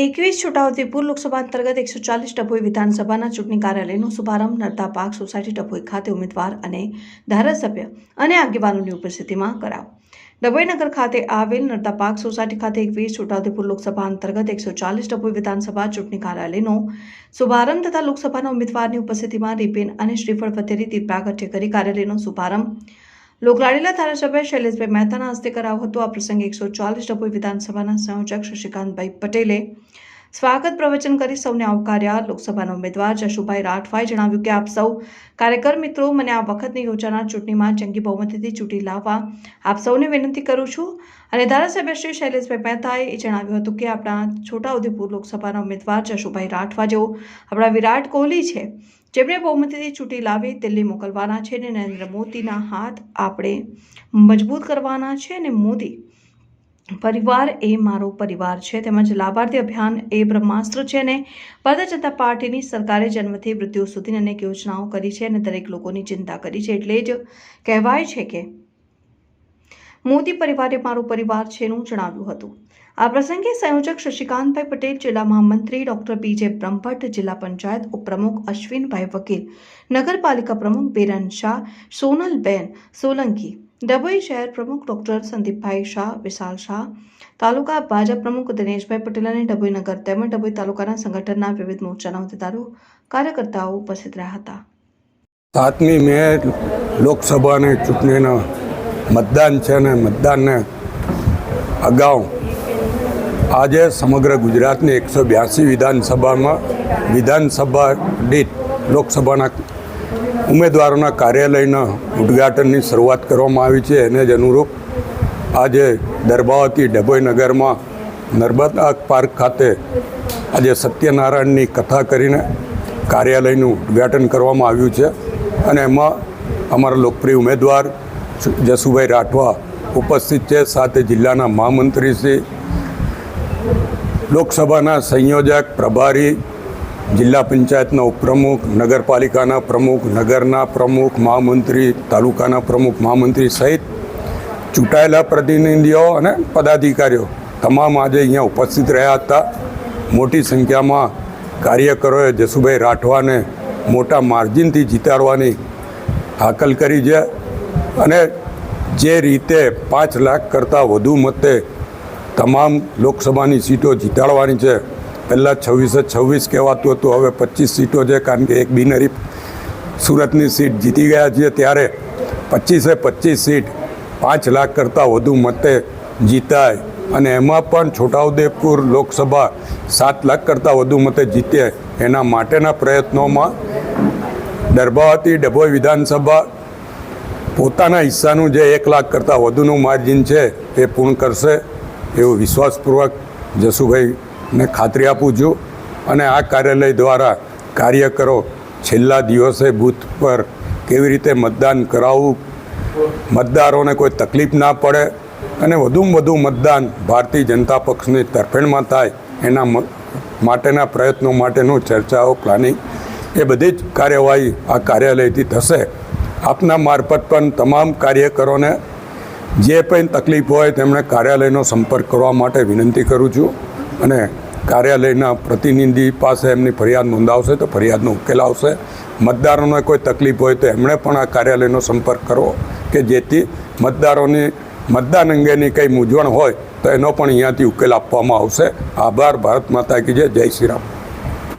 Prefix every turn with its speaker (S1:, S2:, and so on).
S1: એકવીસ છોટાઉદેપુર લોકસભા અંતર્ગત એકસો ચાલીસ ડભોઈ વિધાનસભાના ચૂંટણી કાર્યાલયનો શુભારંભ નર્તા પાર્ક સોસાયટી ડભોઈ ખાતે ઉમેદવાર અને ધારાસભ્ય અને આગેવાનોની ઉપસ્થિતિમાં કરાવ. ડભોઈનગર ખાતે આવેલ નર્તા પાર્ક સોસાયટી ખાતે એકવીસ છોટાઉદેપુર લોકસભા અંતર્ગત એકસો ચાલીસ ડભોઈ વિધાનસભા ચૂંટણી કાર્યાલયનો શુભારંભ તથા લોકસભાના ઉમેદવારની ઉપસ્થિતિમાં રીપેન અને શ્રીફળ વતેરી દીપ પ્રાગટ્ય કરી કાર્યાલયનો શુભારંભ લોકલાડીલા ધારાસભ્ય શૈલેષભાઈ મહેતાના હસ્તે કરાયો હતો. આ પ્રસંગે એકસો ચાલીસ ડભોઈ વિધાનસભાના સંયોજક શશિકાંતભાઈ પટેલે સ્વાગત પ્રવચન કરી સૌને આવકાર્યા. લોકસભાના ઉમેદવાર જશુભાઈ રાઠવાએ જણાવ્યું કે, આપ સૌ કાર્યકર મિત્રો, મને આ વખતની યોજાનાર ચૂંટણીમાં જંગી બહુમતીથી ચૂંટી લાવવા આપ સૌને વિનંતી કરું છું. અને ધારાસભ્ય શ્રી શૈલેષભાઈ મહેતાએ એ જણાવ્યું હતું કે, આપણા છોટાઉદેપુર લોકસભાના ઉમેદવાર જશુભાઈ રાઠવા જેઓ આપણા વિરાટ કોહલી છે જેમણે બહુમતીથી ચૂંટી લાવી દિલ્હી મોકલવાના છે અને નરેન્દ્ર મોદીના હાથ આપણે મજબૂત કરવાના છે અને મોદી પરિવાર એ મારો પરિવાર છે. તેમજ લાભાર્થી અભિયાન એ બ્રહ્માસ્ત્ર છે અને ભારતીય જનતા પાર્ટીની સરકારે જન્મથી મૃત્યુ સુધીની અનેક યોજનાઓ કરી છે અને દરેક લોકોની ચિંતા કરી છે. એટલે જ કહેવાય છે કે મોદી પરિવાર એ મારો પરિવાર છે એનું જણાવ્યું હતું. આ પ્રસંગે સંયોજક શશિકાંતભાઈ પટેલ, જિલ્લા મહામંત્રી ડોક્ટર પીજે બ્રહ્મભટ્ટ, જિલ્લા પંચાયત ઉપપ્રમુખ અશ્વિનભાઈ વકીલ, નગરપાલિકા પ્રમુખ બેરન શાહ, સોનલબેન સોલંકી, ડભોઈ શહેર પ્રમુખ ડોક્ટર સંદીપભાઈ શાહ, વિશાલ શાહ, તાલુકા ભાજપ પ્રમુખ દિનેશભાઈ પટેલ અને ડભોઈ નગર તેમજ ડભોઈ તાલુકાના સંગઠનના વિવિધ મોરચાના હોદ્દેદારો, કાર્યકર્તાઓ ઉપસ્થિત રહ્યા હતા.
S2: સાતમી મે લોકસભાની ચૂંટણીનું મતદાન છે ને મતદાનને અગાઉ આજે સમગ્ર ગુજરાતની એકસો બ્યાસી વિધાનસભામાં વિધાનસભા દીઠ લોકસભાના ઉમેદવારોના કાર્યાલયના ઉદ્ઘાટનની શરૂઆત કરવામાં આવી છે. એને જ અનુરૂપ આજે દરબાવતી ડભોઈ નગરમાં નર્મદા પાર્ક ખાતે આજે સત્યનારાયણની કથા કરીને કાર્યાલયનું ઉદ્ઘાટન કરવામાં આવ્યું છે. અને એમાં અમારા લોકપ્રિય ઉમેદવાર જસુભાઈ રાઠવા ઉપસ્થિત છે. સાથે જિલ્લાના મહામંત્રી શ્રી, લોકસભાના સંયોજક, પ્રભારી, જિલ્લા પંચાયતના ઉપપ્રમુખ, નગરપાલિકાના પ્રમુખ, નગરના પ્રમુખ, મહામંત્રી, તાલુકાના પ્રમુખ, મહામંત્રી સહિત ચૂંટાયેલા પ્રતિનિધિઓ અને પદાધિકારીઓ તમામ આજે અહીંયા ઉપસ્થિત રહ્યા હતા. મોટી સંખ્યામાં કાર્યકરોએ જસુભાઈ રાઠવાને મોટા માર્જિનથી જીતાડવાની હાકલ કરી છે. અને જે રીતે પાંચ લાખ કરતાં વધુ મતે તમામ લોકસભાની સીટો જીતાડવાની છે. પહેલાં છવ્વીસે છવ્વીસ કહેવાતું હતું, હવે પચીસ સીટો છે, કારણ કે એક બિનહરીફ સુરતની સીટ જીતી ગયા છીએ ત્યારે પચીસે પચીસ સીટ પાંચ લાખ કરતાં વધુ મતે જીતાય. અને એમાં પણ છોટાઉદેપુર લોકસભા સાત લાખ કરતાં વધુ મતે જીતે એના માટેના પ્રયત્નોમાં દરબાવતી ડભોઈ વિધાનસભા પોતાના હિસ્સાનું જે એક લાખ કરતાં વધુનું માર્જિન છે, એ પૂર્ણ કરશે એવું વિશ્વાસપૂર્વક જસુભાઈને ખાતરી આપું છું. અને આ કાર્યાલય દ્વારા કાર્યકરો છેલ્લા દિવસે બૂથ પર કેવી રીતે મતદાન કરાવવું? મતદારોને કોઈ તકલીફ ના પડે અને વધુમાં વધુ મતદાન ભારતીય જનતા પક્ષની તરફેણમાં થાય એના માટેના પ્રયત્નો માટેનું ચર્ચાઓ પ્લાનિંગ એ બધી જ કાર્યવાહી આ કાર્યાલયથી થશે. આપના મારફત પણ તમામ કાર્યકરોને જે પણ તકલીફ હોય તેમણે કાર્યાલયનો સંપર્ક કરવા માટે વિનંતી કરું છું. અને કાર્યાલયના પ્રતિનિધિ પાસે એમની ફરિયાદ નોંધાવશે તો ફરિયાદનો ઉકેલ આવશે. મતદારોને કોઈ તકલીફ હોય તો એમણે પણ આ કાર્યાલયનો સંપર્ક કરવો કે જેથી મતદારોની, મતદાન અંગેની કંઈ મૂંઝવણ હોય તો એનો પણ અહીંયાથી ઉકેલ આપવામાં આવશે. આભાર, ભારત માતા કી જય. જય શ્રી રામ.